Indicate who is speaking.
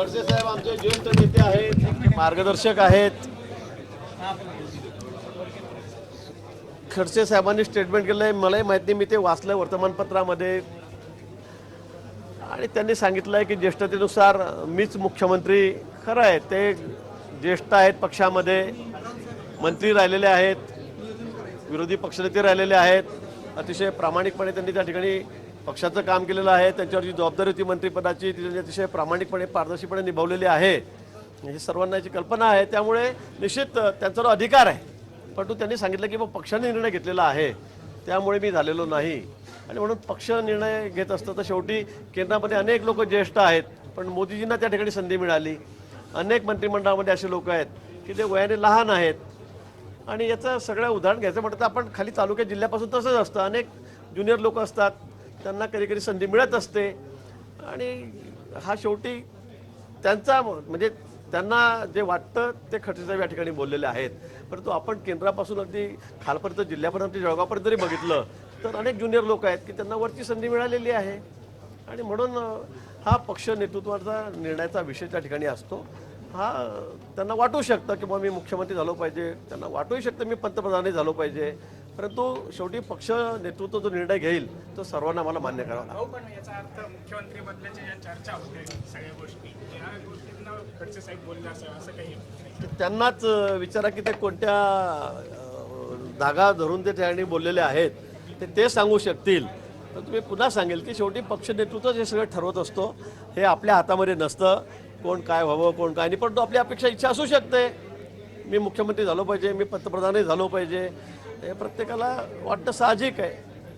Speaker 1: खडसे साहेब आमचे ज्येष्ठ नेते आहेत मार्गदर्शक आहेत. खडसे साहेबांनी स्टेटमेंट केलं आहे मलाही माहिती नाही मी ते वाचलं वर्तमानपत्रामध्ये. आणि त्यांनी सांगितलं आहे की ज्येष्ठतेनुसार मीच मुख्यमंत्री. खरं आहे ते ज्येष्ठ आहेत पक्षामध्ये मंत्री राहिलेले आहेत विरोधी पक्षनेते राहिलेले आहेत. अतिशय प्रामाणिकपणे त्यांनी त्या ठिकाणी पक्षाचं काम केलेलं आहे त्यांच्यावर जी जबाबदारी होती मंत्रिपदाची ती अतिशय प्रामाणिकपणे पारदर्शीपणे निभावलेली आहे. ही सर्वांना याची कल्पना आहे. त्यामुळे निश्चित त्यांचा तो अधिकार आहे. परंतु त्यांनी सांगितलं की मग पक्षाने निर्णय घेतलेला आहे. त्यामुळे मी झालेलो नाही. आणि म्हणून पक्ष निर्णय घेत असतं तर शेवटी केंद्रामध्ये अनेक लोक ज्येष्ठ आहेत. पण मोदीजींना त्या ठिकाणी संधी मिळाली. अनेक मंत्रिमंडळामध्ये असे लोक आहेत की ते वयाने लहान आहेत. आणि याचं सगळं उदाहरण घ्यायचं म्हटलं तर आपण खाली तालुक्या जिल्ह्यापासून तसंच असतं. अनेक ज्युनियर लोक असतात. त्यांना कधी कधी संधी मिळत असते. आणि हा शेवटी त्यांचा म्हणजे त्यांना जे वाटतं ते खडसेसाहेब या ठिकाणी बोललेले आहेत. परंतु आपण केंद्रापासून अगदी खालपर्यंत जिल्ह्यापर्यंत जळगावपर्यंत जरी बघितलं तर अनेक ज्युनियर लोक आहेत की त्यांना वरची संधी मिळालेली आहे. आणि म्हणून हा पक्ष नेतृत्वाचा निर्णयाचा विषय त्या ठिकाणी असतो. हा त्यांना वाटू शकतं की बाबा मी मुख्यमंत्री झालो पाहिजे. त्यांना वाटूही शकतं मी पंतप्रधानही झालो पाहिजे. परंतु शेवटी पक्ष नेतृत्व जो निर्णय घेईल तो सर्वांना मला मान्य करावा लागेल.
Speaker 2: भाऊ पण याचा अर्थ मुख्यमंत्री बदलाच्या ज्या चर्चा होते सगळ्या गोष्टी या गोष्टींना खडसे साहेब बोलले असं काही.
Speaker 1: त्यांनाच विचारा की ते कोणत्या धागा धरून ते ठिकाणी बोललेले आहेत ते ते सांगू शकतील. तर तुम्ही पुन्हा सांगेल की शेवटी पक्ष नेतृत्वच हे सगळं ठरवत असतो. हे आपल्या हातामध्ये नसतं. कोण काय व्हावं कोण काय नाही पण तो आपली अपेक्षा इच्छा असू शकते. मी मुख्यमंत्री झालो पाहिजे मी पंतप्रधानही झालो पाहिजे. हे प्रत्येकाला वाटतं साहजिक आहे.